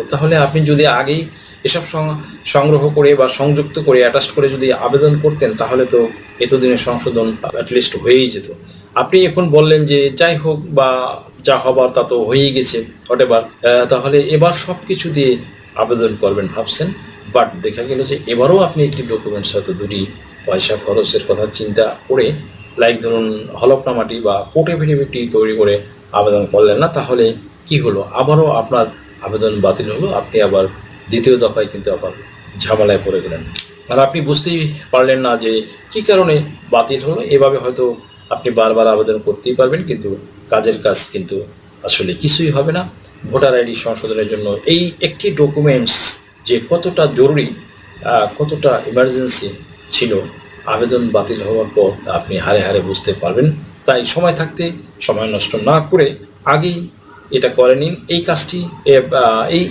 হলো। তাহলে আপনি যদি আগেই এসব সংগ্রহ করে বা সংযুক্ত করে অ্যাটাচ করে যদি আবেদন করতেন, তাহলে তো এতদিনের সংশোধন অ্যাটলিস্ট হয়েই যেত। আপনি এখন বললেন যে, যাই হোক বা যা হবার তা তো হয়েই গেছে হোয়াটেভার তাহলে এবার সব কিছু দিয়ে আবেদন করবেন ভাবছেন? বাট দেখা গেল যে, এবারও আপনি একটি ডকুমেন্টস হয়তো দুটি পয়সা খরচের কথা চিন্তা করে লাইক ধরুন হলফনামাটি বা কোর্টে এফিডেভিটটি তৈরি করে আবেদন করলেন না, তাহলে কি হলো? আবারও আপনার আবেদন বাতিল হলো, আপনি আবার দ্বিতীয় দফায় কিন্তু আবার ঝামেলায় পড়ে গেলেন। আর আপনি বুঝতেই পারলেন না যে কি কারণে বাতিল হলো, এভাবে হয়তো আপনি বারবার আবেদন করতেই পারবেন, কিন্তু কাজের কাজ কিন্তু আসলে কিছুই হবে না। ভোটার আইডি সংশোধনের জন্য এই একটি ডকুমেন্টস যে কতটা জরুরি কতটা ইমার্জেন্সি ছিল, আবেদন বাতিল হওয়ার পর আপনি হারে হারে বুঝতে পারবেন। তাই সময় থাকতে, সময় নষ্ট না করে আগেই এটা করে নিন। এই কাজটি এই